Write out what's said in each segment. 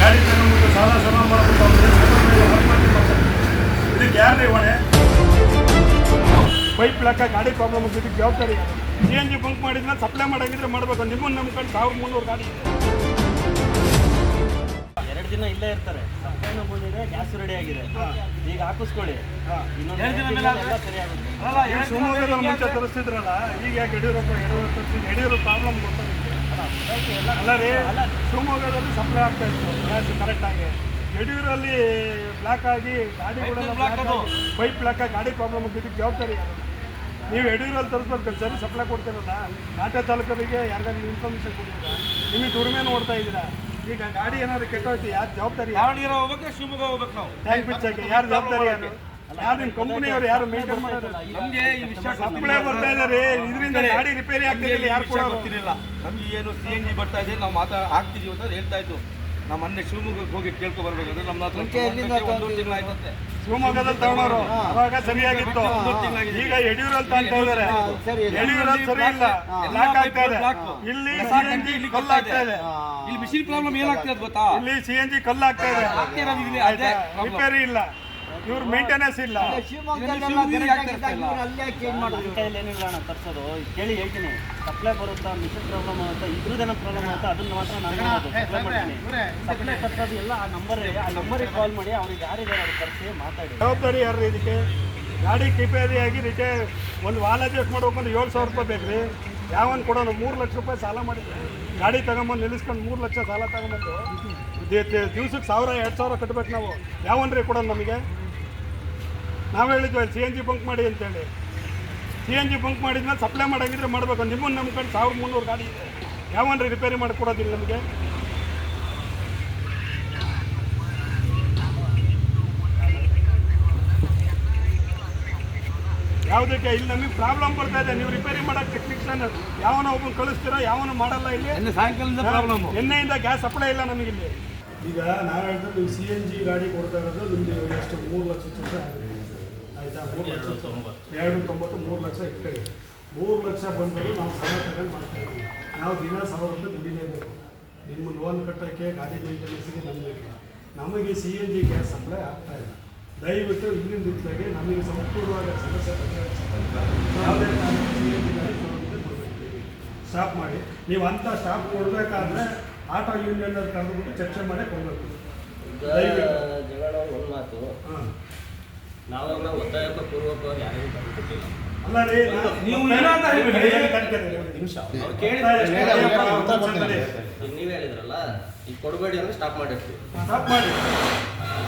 ಗಾಡಿ ತಗೊಂಡ್ಬಿಟ್ಟು ಸಾಲ ಸಲ ಮಾಡ್ಬಿಟ್ಟು ಮಾಡ್ತಾರೆ ಇದಕ್ಕೆ ಯಾರೇ? ಹೊಣೆ ಪೈಪ್ ಲೆಕ್ಕ ಗಾಡಿ ಪ್ರಾಬ್ಲಮ್ ಇದಕ್ಕೆ ಜವಾಬ್ದಾರಿ ಸಿ ಎನ್ ಜಿ ಬಂಕ್ ಮಾಡಿದ್ರೆ ಸಪ್ಲೈ ಮಾಡಂಗಿದ್ರೆ ಮಾಡಬೇಕು ನಿಮ್ಮನ್ನು ನಂಬ್ಕೊಂಡು ಸಾವಿರದ ಮುನ್ನೂರು ಗಾಡಿ. ಎರಡು ದಿನ ಇಲ್ಲೇ ಇರ್ತಾರೆ. ಸಪ್ಲೈನೂ ಬಂದಿದೆ ಗ್ಯಾಸ್ ರೆಡಿ ಆಗಿದೆ. ಈಗ ಹಾಕಿಸ್ಕೊಳ್ಳಿ. ಶಿವಮೊಗ್ಗದಲ್ಲಿ ಮುಂಚೆ ತರಿಸ್ತಿದ್ರಲ್ಲ ಈಗ ಯಾಕೆ ಯಡಿಯೂರಪ್ಪ ಯಡಿಯೂರಪ್ಪ ಪ್ರಾಬ್ಲಮ್ ಅಲ್ಲ ರೀ ಶಿವಮೊಗ್ಗದಲ್ಲಿ ಸಪ್ಲೈ ಆಗ್ತಾ ಇತ್ತು. ಗ್ಯಾಸ್ ಕರೆಕ್ಟಾಗಿ ಯಡಿಯೂರಲ್ಲಿ ಬ್ಲಾಕ್ ಆಗಿ ಗಾಡಿ ಕೂಡ ಪೈಪ್ ಬ್ಲಾಕ್ ಆಗಿ ಗಾಡಿ ಪ್ರಾಬ್ಲಮ್ ಇದಕ್ಕೆ ಜವಾಬ್ದಾರಿ? ನೀವು ಯಡಿಯೂರಲ್ಲಿ ತರಿಸ್ಬೇಕು ಸರಿ ಸಪ್ಲೈ ಕೊಡ್ತಿರಲ್ಲ ಆಟೋ ತಾಲೂಕರಿಗೆ ಯಾರಿಗಾದ್ರು ಇನ್ಫಾರ್ಮೇಷನ್ ಕೊಡ್ತೀರಾ ನಿಮಗೆ ದುಡಿಮೆ ನೋಡ್ತಾ ಇದ್ದೀರಾ? ಈಗ ಗಾಡಿ ಏನಾದ್ರು ಕೆಟ್ಟೋಯ್ತು ಯಾರು ಜವಾಬ್ದಾರಿ ಯಾರು? ಹೋಗ್ಬೇಕು ಶಿವಮೊಗ್ಗ ಹೋಗ್ಬೇಕು ನಾವು. ಟ್ಯಾಂಕ್ ಬಿಚ್ಚಾಗಿ ಯಾರು ಜವಾಬ್ದಾರಿ ಯಾರು? ಯಾರು ಕಂಪನಿಯವರು ಯಾರು ಮೇಂಟೈನ್ ನಮಗೆ ಈ ವಿಷಯ ಸಪ್ಲೈ ಬರ್ತಾ ಇದ್ದಾರೆ ಇದರಿಂದ ಗಾಡಿ ರಿಪೇರಿ ಆಗ್ತಿಲ್ಲ ಯಾರು ಕೂಡ ಗೊತ್ತಿರಲಿಲ್ಲ. ನಮ್ಗೆ ಏನು ಸಿ ಎನ್ ಜಿ ಬರ್ತಾ ಇದೆ ನಾವು ಮಾತಾ ಆಗ್ತಿದೀವಿ ಅಂತ ಹೇಳ್ತಾ ಇದ್ದು ನಾವು ಮೊನ್ನೆ ಶಿವಮೊಗ್ಗಕ್ಕೆ ಹೋಗಿ ಕೇಳ್ಕೊ ಬರ್ಬೇಕಂದ್ರೆ ನಮ್ಮ ಹತ್ರ ಒಂದು ತಿಂಗಳು ಆಯ್ತಂತೆ. ಶಿವಮೊಗ್ಗದಲ್ಲಿ ತಗೊಂಡವರು. ಅವಾಗ ಸರಿಯಾಗಿತ್ತು. ಈಗ ಯಡಿಯೂರಲ್ಲಿ ತಗೊಂತ ಇದಾರೆ. ಯಡಿಯೂರಲ್ಲಿ ಸರಿ ಇಲ್ಲ. ಲಾಕ್ ಆಗ್ತಾ ಇದೆ. ಇಲ್ಲಿ ಸಿ ಎನ್ ಜಿ ಕಲ್ಲು ಆಗ್ತಾ ಇದೆ. ಇಲ್ಲಿ ಮಿಷಿನ್ ಪ್ರಾಬ್ಲಮ್ ಗೊತ್ತಾ? ಇಲ್ಲಿ ಸಿ ಎನ್ ಜಿ ಕಲ್ಲು ಆಗ್ತಾ ಇದೆ. ಇಲ್ಲಿ problem. ರಿಪೇರಿ ಇಲ್ಲ. ಇವ್ರ ಮೇಂಟೆನೆನ್ಸ್ ಇಲ್ಲ. ತರ್ಸೋದು. ಕೇಳಿ ಹೇಳ್ತೀನಿ. ಸಪ್ಲೈ ಬರುತ್ತಾ ಮಿಷನ್ ಪ್ರಾಬ್ಲಮ್ ಆಗುತ್ತಾ ದಿನ ಪ್ರಾಬ್ಲಮ್ ಆಗುತ್ತಾ ಅದನ್ನ ಮಾತ್ರ ನಾನು ಸಪ್ಲೈ ಮಾಡ್ತೀನಿ. ಸಪ್ಲೈ ತರ್ಸೋದು ಎಲ್ಲ ಆ ನಂಬರ್ ಆ ನಂಬರಿಗೆ ಕಾಲ್ ಮಾಡಿ ಅವ್ರಿಗೆ ಯಾರಿದೆ ಅವ್ರು ತರಿಸಿ ಮಾತಾಡಿ. ಜವಾಬ್ದಾರಿ ಯಾರು ಇದಕ್ಕೆ? ಗಾಡಿ ರಿಪೇರಿಯಾಗಿ ರಿಟೇ ಒಂದು ವಾಲ್ ಅಡ್ಜಸ್ಟ್ ಮಾಡ್ಬೇಕಂದ್ರೆ ಏಳು ಸಾವಿರ ರೂಪಾಯಿ ಬೇಕು ರೀ ಯಾವನ್ ಕೊಡೋಣ ಮೂರು ಲಕ್ಷ ರೂಪಾಯಿ ಸಾಲ ಮಾಡಿದ್ರೆ. ಗಾಡಿ ತಗೊಂಬಂದು ನಿಲ್ಲಿಸ್ಕೊಂಡು ಮೂರು ಲಕ್ಷ ಸಾಲ ತಗೊಂಬಂದು ದಿವ್ಸಕ್ಕೆ ಸಾವಿರ, ಎರಡು ಸಾವಿರ ಕಟ್ಬೇಕು ನಾವು. ಯಾವನ್ರಿ ಕೊಡೋದು ನಮಗೆ? ನಾವು ಹೇಳಿದ್ವಿ ಸಿ ಎನ್ ಜಿ ಬಂಕ್ ಮಾಡಿ ಅಂತೇಳಿ. ಸಿ ಎನ್ ಜಿ ಬಂಕ್ ಮಾಡಿದ್ಮೇಲೆ ಸಪ್ಲೈ ಮಾಡಂಗಿದ್ರೆ ಮಾಡಬೇಕು. ನಿಮ್ಮನ್ನು ನಂಬ್ಕೊಂಡು ಸಾವಿರದ ಮುನ್ನೂರು ಗಾಡಿ ಇದೆ. ಯಾವನ್ರಿ ರಿಪೇರಿ ಮಾಡಿ ಕೊಡೋದಿಲ್ಲ ನಮಗೆ? ಯಾವುದಕ್ಕೆ? ಇಲ್ಲಿ ನಮಗೆ ಪ್ರಾಬ್ಲಮ್ ಬರ್ತಾ ಇದೆ. ನೀವು ರಿಪೇರಿ ಮಾಡೋಕೆ ಟೆಕ್ನಿಷಿಯನ್ ಯಾವನ ಒಬ್ಬ ಕಳಿಸ್ತೀರಾ ಯಾವನು ಮಾಡಲ್ಲ ಇಲ್ಲಿ? ಸಾಯಂಕಾಲದಿಂದ ಪ್ರಾಬ್ಲಮ್ ಎನ್ನೆಯಿಂದ ಗ್ಯಾಸ್ ಸಪ್ಲೈ ಇಲ್ಲ ನಮಗೆ ಇಲ್ಲಿ. ಈಗ ನಾವು ಹೇಳ್ತಾ ನೀವು ಸಿ ಎನ್ ಜಿ ಗಾಡಿ ಕೊಡ್ತಾ ಇರೋದು ನಿಮ್ದು ಎಷ್ಟು? ಮೂರು ಲಕ್ಷ ಆಗಿದೆ. ಆಯಿತಾ? ಮೂರು ಲಕ್ಷ ಎರಡು ತೊಂಬತ್ತು ಮೂರು ಲಕ್ಷ ಇಟ್ಕೊಳ್ಳಿ ಮೂರು ಲಕ್ಷ ಬಂದರೂ ನಾವು ಸಾಲ ತಗೊಂಡು ಮಾಡ್ತಾ ಇದ್ದೀವಿ. ನಾವು ದಿನ ಸಾವಿರ ರೂಪಾಯಿ ದುಡಿಲೇಬೇಕು ನಿಮ್ಮ ಲೋನ್ ಕಟ್ಟೋಕ್ಕೆ ಗಾಡಿ ಮೇಂಟೆನೆನ್ಸ್ಗೆ ನಮಗೆ ನಮಗೆ C N G gas supply ಆಗ್ತಾ ಇಲ್ಲ. ದಯವಿಟ್ಟು ಇಲ್ಲಿನ ಇದ್ದಾಗೆ ನಮಗೆ ಸಂಪೂರ್ಣವಾದ ಸಮಸ್ಯೆ ಬಗೆಹರಿಸಿ ಯಾವುದೇ ಕಾರಣಕ್ಕೂ ಸಿ ಎನ್ ಜಿ ಗಾಡಿ ಶೋರೂಮ್ಗೆ ಕೊಡಬೇಕು ಸ್ಟಾಪ್ ಮಾಡಿ. ನೀವು ಅಂತ ಸ್ಟಾಪ್ ಕೊಡಬೇಕಾದ್ರೆ ಆಟೋ ಯೂನಿಯನ್ ಕರೆದುಬಿಟ್ಟು ಚರ್ಚೆ ಮಾಡಿ ಕೊಡಬೇಕು ಜಗಳ ಒಂದು ಮಾತು. ನಾವೆಲ್ಲ ಒತ್ತಾಯಕ್ಕೆ ಪೂರ್ವಕವಾಗಿ ಯಾರಿಗೂ ಬರ್ಕೊಟ್ಟಿಲ್ಲ ಅಲ್ಲ ರೀ ನೀವು ನಿಮಿಷ. ಅವ್ರು ನೀವು ಹೇಳಿದ್ರಲ್ಲ ಈಗ ಕೊಡಬೇಡಿ ಅಂದ್ರೆ ಸ್ಟಾಪ್ ಮಾಡಿರ್ತೀವಿ. ಸ್ಟಾಪ್ ಮಾಡಿ.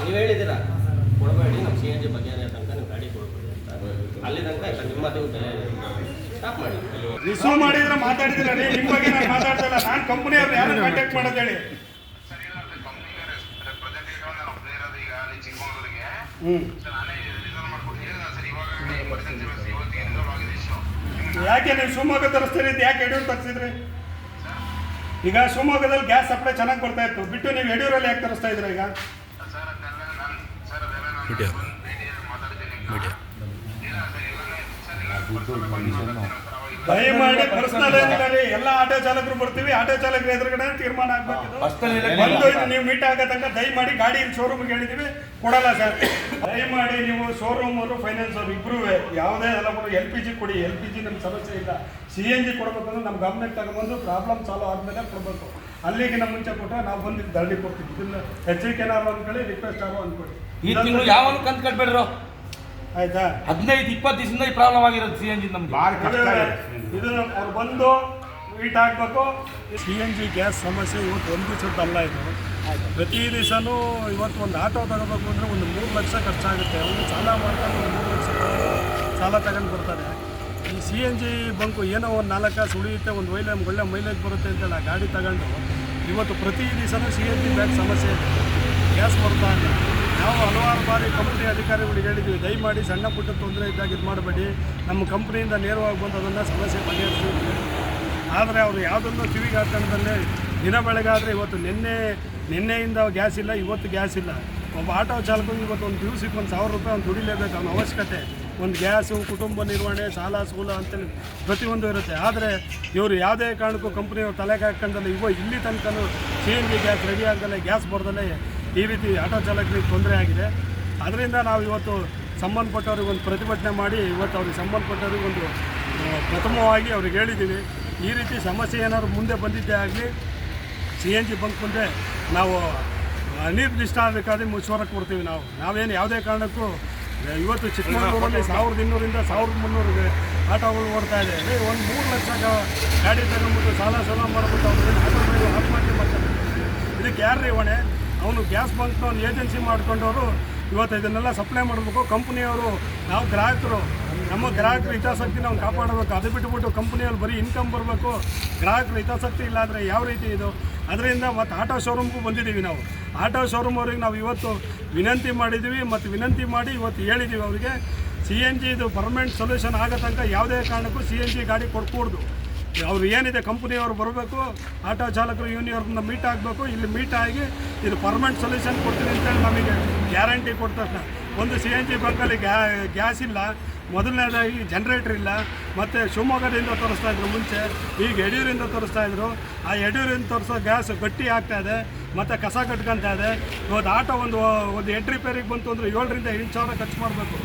ನೀವು ಹೇಳಿದ್ದೀರಾ? ಕೊಡಬೇಡಿ, ನಮ್ಮ ಸಿ ಎನ್ ಜಿ ಬಗ್ಗೆ ತನಕ ನೀವು ಗಾಡಿ ಕೊಡಬೇಡಿ ಅಂತ. ಅಲ್ಲಿ ತನಕ ನಿಮ್ಮ ಸ್ಟಾಪ್ ಮಾಡಿ. ರಿಸೀವ್ ಮಾಡಿದ್ರೆ ಮಾತಾಡಿದ್ರೆ ನಿಮ್ಮ ಬಗ್ಗೆ ನಾನು ಮಾತಾಡ್ತಾ ಇಲ್ಲ ನಾನು ಕಂಪ್ನಿ ಅವ್ರು ಯಾರು ಕಾಂಟ್ಯಾಕ್ಟ್ ಮಾಡೋದು ಹೇಳಿ. ಯಾಕೆ ನೀವು ಶಿವಮೊಗ್ಗ ತರಿಸ್ತೀರಿ ಯಾಕೆ ಯಡಿಯೂರು ತರಿಸಿದ್ರಿ? ಈಗ ಶಿವಮೊಗ್ಗದಲ್ಲಿ ಗ್ಯಾಸ್ ಸಪ್ಲೈ ಚೆನ್ನಾಗಿ ಬರ್ತಾ ಇತ್ತು. ಬಿಟ್ಟು ನೀವು ಯಡಿಯೂರಲ್ಲಿ ಯಾಕೆ ತರಿಸ್ತಾ ಇದ್ರ ಈಗ ಸರ್ ಅದೆಲ್ಲ ನಾನು ಸರ್ ಅದೆಲ್ಲ ನಾನು ಬಂದು ಭೇಟಿಯಾಗಿ ಮಾತಾಡ್ತೀನಿ ಈಗ ಇಲ್ಲ ಸರ್ ಇಲ್ಲ ಸರ್ ಮೀಡಿಯಾ ದಯಮಾಡಿ ಪರ್ಸನಲ್ ಏನಿಲ್ಲ ಎಲ್ಲ ಆಟೋ ಚಾಲಕರು ಬರ್ತೀವಿ ಆಟೋ ಚಾಲಕರ ಎದುರುಗಡೆ ತೀರ್ಮಾನ ಆಗ್ಬೇಕು. ಬಂದು ಇದು ನೀವು ಮೀಟ್ ಆಗೋ ತನಕ ದಯಮಾಡಿ ಗಾಡಿ ಶೋರೂಮ್ಗೆ ಹೇಳಿದ್ದೀವಿ ಕೊಡಲ್ಲ ಸರ್ ದಯಮಾಡಿ ನೀವು ಶೋರೂಮ್ ಅವರು ಫೈನಾನ್ಸ್ ಅವರು ಇಬ್ಬರು ಯಾವುದೇ ಎಲ್ಲ ಎಲ್ ಪಿ ಜಿ ಕೊಡಿ ಎಲ್ ಪಿ ಜಿ ನಮ್ಮ ಸಮಸ್ಯೆ ಇಲ್ಲ. ಸಿ ಎನ್ ಜಿ ಕೊಡ್ಬೇಕಂದ್ರೆ ನಮ್ಮ ಗವರ್ಮೆಂಟ್ ತಗೊಂಡ್ಬಂದು ಪ್ರಾಬ್ಲಮ್ ಸಾಲ್ವ್ ಆದಮೇಲೆ ಕೊಡಬೇಕು. ನಮ್ಮ ಮುಂಚೆ ಕೊಟ್ಟರೆ ನಾವು ಬಂದು ದಂಡಿ ಕೊಡ್ತೀವಿ. ಇದನ್ನು ಎಚ್ಚರಿಕೆ ಅಂತ ಅಂದ್ಕೊಳ್ಳಿ ರಿಕ್ವೆಸ್ಟ್ ಆಗೋ ಅಂದ್ಕೊಳ್ಳಿ ಈ ತಿಂಗಳು ಯಾವನು ಕಂತು ಕಟ್ಬೇಡ್ರು? ಆಯ್ತಾ? ಹದಿನೈದು ಇಪ್ಪತ್ತು ದಿವಸದಿಂದ ಈ ಪ್ರಾಬ್ಲಮ್ ಆಗಿರೋದು ಸಿ ಎನ್ ಜಿ ನಮ್ಗೆ. ಇದು ಅವ್ರು ಬಂದು ವೀಟ್ ಹಾಕ್ಬೇಕು. ಸಿ ಎನ್ ಜಿ ಗ್ಯಾಸ್ ಸಮಸ್ಯೆ ಇವತ್ತು ಒಂದು ಅಲ್ಲ ಇದು. ಪ್ರತಿ ದಿವಸನೂ ಇವತ್ತು ಒಂದು ಆಟೋ ತಗೋಬೇಕು ಅಂದರೆ ಒಂದು ಮೂರು ಲಕ್ಷ ಖರ್ಚಾಗುತ್ತೆ. ಒಂದು ಸಾಲ ಮಾಡ್ಕೊಂಡು ಒಂದು ಮೂರು ಲಕ್ಷ ಸಾಲ ತಗೊಂಡು ಬರ್ತಾರೆ. ಈ ಸಿ ಎನ್ ಜಿ ಬಂಕು ಏನೋ ಒಂದು ನಾಲ್ಕು ಸುಳಿಯುತ್ತೆ ಉಳಿಯುತ್ತೆ ಒಂದು ಒಳ್ಳೆ ನಮ್ಗೆ ಒಳ್ಳೆ ಮೈಲೇಜ್ ಬರುತ್ತೆ ಅಂತೇಳಿ ಆ ಗಾಡಿ ತಗೊಂಡು ಇವತ್ತು ಪ್ರತಿ ದಿವಸನೂ ಸಿ ಎನ್ ಜಿ ಬ್ಯಾಂಕ್ ಸಮಸ್ಯೆ ಇದೆ. ಗ್ಯಾಸ್ ಬರ್ತಾ ಇಲ್ಲ? ನಾವು ಹಲವಾರು ಬಾರಿ ಕಂಪ್ನಿ ಅಧಿಕಾರಿಗಳಿಗೆ ಹೇಳಿದ್ವಿ, ದಯಮಾಡಿ ಸಣ್ಣ ಪುಟ್ಟ ತೊಂದರೆ ಇದ್ದಾಗ ಇದು ಮಾಡಬೇಡಿ. ನಮ್ಮ ಕಂಪ್ನಿಯಿಂದ ನೇರವಾಗಿ ಬಂದು ಅದನ್ನು ಸಮಸ್ಯೆ ಬಗೆಹರಿಸಿ ಆದರೆ ಅವರು ಯಾವುದನ್ನು ಕಿವಿಗೆ ಹಾಕೊಂಡಲ್ಲೇ ದಿನ ಬೆಳಗಾದರೆ ಇವತ್ತು ನಿನ್ನೆ, ನಿನ್ನೆಯಿಂದ ಗ್ಯಾಸ್ ಇಲ್ಲ, ಇವತ್ತು ಗ್ಯಾಸ್ ಇಲ್ಲ. ಒಬ್ಬ ಆಟೋ ಚಾಲಕನಿಗೆ ಇವತ್ತು ಒಂದು ದಿವಸಕ್ಕೆ ಒಂದು ಸಾವಿರ ರೂಪಾಯಿ ಒಂದು ದುಡಿಲೇಬೇಕು, ಅವನ ಅವಶ್ಯಕತೆ. ಒಂದು ಗ್ಯಾಸು, ಕುಟುಂಬ ನಿರ್ವಹಣೆ, ಸಾಲ, ಸೂಲ ಅಂತೇಳಿ ಪ್ರತಿಯೊಂದು ಇರುತ್ತೆ. ಆದರೆ ಇವರು ಯಾವುದೇ ಕಾರಣಕ್ಕೂ ಕಂಪ್ನಿಯವರು ತಲೆಗೆ ಹಾಕೊಂಡಲ್ಲ ಇವ ಇಲ್ಲಿ ತನಕನೂ C N G gas ready ಆಗದಲ್ಲೇ, gas ಬರ್ದಲ್ಲೇ ಈ ರೀತಿ ಆಟೋ ಚಾಲಕರಿಗೆ ತೊಂದರೆ ಆಗಿದೆ. ಅದರಿಂದ ನಾವು ಇವತ್ತು ಸಂಬಂಧಪಟ್ಟವ್ರಿಗೊಂದು ಪ್ರತಿಭಟನೆ ಮಾಡಿ ಇವತ್ತು ಅವ್ರಿಗೆ ಸಂಬಂಧಪಟ್ಟವ್ರಿಗೊಂದು ಪ್ರಥಮವಾಗಿ ಅವ್ರಿಗೆ ಹೇಳಿದ್ದೀವಿ. ಈ ರೀತಿ ಸಮಸ್ಯೆ ಏನಾದ್ರು ಮುಂದೆ ಬಂದಿದ್ದೇ ಆಗಲಿ, ಸಿ ಎನ್ ಜಿ ಬಂಕ್ ಮುಂದೆ ನಾವು ಅನಿರ್ದಿಷ್ಟ ಆಗಬೇಕಾದ್ರೆ ಮುಚ್ಚುವರ ಕೊಡ್ತೀವಿ ನಾವು. ನಾವೇನು ಯಾವುದೇ ಕಾರಣಕ್ಕೂ ಇವತ್ತು ಚಿಕ್ಕಮಗಳೂರಲ್ಲಿ ಸಾವಿರದ ಇನ್ನೂರಿಂದ ಸಾವಿರದ ಮುನ್ನೂರು ಆಟೋಗಳು ಓಡ್ತಾ ಇದೆ. ಒಂದು ಮೂರು ಲಕ್ಷ ಗಾಡಿ ತಗೊಂಡ್ಬಿಟ್ಟು ಸಾಲ ಸಾಲ ಮಾಡ್ಬಿಟ್ಟು ಅವ್ರಿಗೆ ಆಟೋ ಆತ್ಮಹತ್ಯೆ ಮಾಡ್ತಾರೆ. ಇದಕ್ಕೆ ಯಾರು ಹೊಣೆ? ಅವನು ಗ್ಯಾಸ್ ಬಂಕ್ನ ಒಂದು ಏಜೆನ್ಸಿ ಮಾಡ್ಕೊಂಡವರು ಇವತ್ತು ಇದನ್ನೆಲ್ಲ ಸಪ್ಲೈ ಮಾಡಬೇಕು. ಕಂಪ್ನಿಯವರು, ನಾವು ಗ್ರಾಹಕರು, ನಮ್ಮ ಗ್ರಾಹಕರ ಹಿತಾಸಕ್ತಿ ನಾವು ಕಾಪಾಡಬೇಕು. ಅದು ಬಿಟ್ಟುಬಿಟ್ಟು ಕಂಪ್ನಿಯಲ್ಲಿ ಬರೀ ಇನ್ಕಮ್ ಬರಬೇಕು. ಗ್ರಾಹಕರ ಹಿತಾಸಕ್ತಿ ಇಲ್ಲ ಅಂದರೆ ಯಾವ ರೀತಿ ಇದು? ಅದರಿಂದ ಮತ್ತು ಆಟೋ ಶೋರೂಮ್ಗೂ ಬಂದಿದ್ದೀವಿ ನಾವು. ಆಟೋ ಶೋರೂಮ್ ಅವ್ರಿಗೆ ನಾವು ಇವತ್ತು ವಿನಂತಿ ಮಾಡಿದ್ದೀವಿ. ಮತ್ತು ವಿನಂತಿ ಮಾಡಿ ಇವತ್ತು ಹೇಳಿದ್ದೀವಿ ಅವರಿಗೆ. ಸಿ ಎನ್ ಜಿ ಇದು ಪರ್ಮನೆಂಟ್ ಸೊಲ್ಯೂಷನ್ ಆಗೋ ತನಕ ಯಾವುದೇ ಕಾರಣಕ್ಕೂ ಸಿ ಎನ್ ಜಿ ಗಾಡಿ ಕೊಡ್ಕೂಡ್ದು ಅವ್ರು ಏನಿದೆ ಕಂಪ್ನಿಯವರು ಬರಬೇಕು ಆಟೋ ಚಾಲಕರು ಯೂನಿಯನ್ ಮೀಟ್ ಆಗಬೇಕು, ಇಲ್ಲಿ ಮೀಟ್ ಆಗಿ ಇದು ಪರ್ಮನೆಂಟ್ ಸೊಲ್ಯೂಷನ್ ಕೊಡ್ತೀನಿ ಅಂತೇಳಿ ನಮಗೆ ಗ್ಯಾರಂಟಿ ಕೊಟ್ಟ ತಕ್ಷಣ ಒಂದು ಸಿ ಎನ್ ಜಿ ಬಂಕಲ್ಲಿ ಗ್ಯಾ ಗ್ಯಾಸ್ ಇಲ್ಲ, ಮೊದಲನೇದಾಗಿ ಜನ್ರೇಟ್ರ್ ಇಲ್ಲ, ಮತ್ತು ಶಿವಮೊಗ್ಗದಿಂದ ತರಿಸ್ತಾ ಇದ್ರು ಮುಂಚೆ, ಈಗ ಯಡಿಯೂರಿಂದ ತರಿಸ್ತಾ ಇದ್ರು. ಆ ಯಡಿಯೂರಿಂದ ತರಿಸೋ ಗ್ಯಾಸ್ ಗಟ್ಟಿ ಆಗ್ತಾ ಇದೆ, ಮತ್ತು ಕಸ ಕಟ್ಕೊಂತ ಇದೆ. ಇವತ್ತು ಆಟೋ ಒಂದು ಒಂದು ಎಂಟ್ರಿ ರಿಪೇರಿಗೆ ಬಂತು ಅಂದರೆ ಏಳರಿಂದ ಎಂಟು ಸಾವಿರ ಖರ್ಚು ಮಾಡಬೇಕು.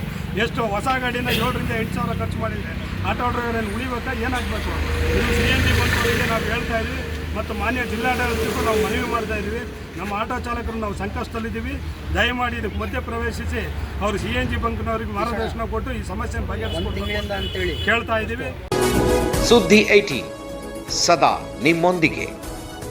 ಎಷ್ಟು ಹೊಸ ಗಾಡಿನ ಏಳರಿಂದ ಎಂಟು ಸಾವಿರ ಖರ್ಚು ಮಾಡಿದರೆ ಆಟೋ ಡ್ರೈವರಲ್ಲಿ ಉಳಿಬೇಕಾ? ಏನಾಗಬೇಕು? ಇದು ಸಿ ಎನ್ ಜಿ ಬಂದವರಿಗೆ ನಾವು ಹೇಳ್ತಾ ಇದ್ವಿ. ಮತ್ತು ಮಾನ್ಯ ಜಿಲ್ಲಾಡಳಿತಕ್ಕೂ ನಾವು ಮನವಿ ಮಾಡ್ತಾ ಇದ್ದೀವಿ ನಮ್ಮ ಆಟೋ ಚಾಲಕರು ನಾವು ಸಂಕಷ್ಟದಲ್ಲಿದ್ದೀವಿ. ದಯಮಾಡಿ ಇದಕ್ಕೆ ಮಧ್ಯ ಪ್ರವೇಶಿಸಿ ಅವರು ಸಿ ಎನ್ ಜಿ ಬಂಕ್ನವ್ರಿಗೆ ಮಾರ್ಗದರ್ಶನ ಕೊಟ್ಟು ಈ ಸಮಸ್ಯೆ ಹೇಳಿ. ಕೇಳ್ತಾ ಇದ್ದೀವಿ ಸುದ್ದಿ ಐಟಿ ಸದಾ ನಿಮ್ಮೊಂದಿಗೆ.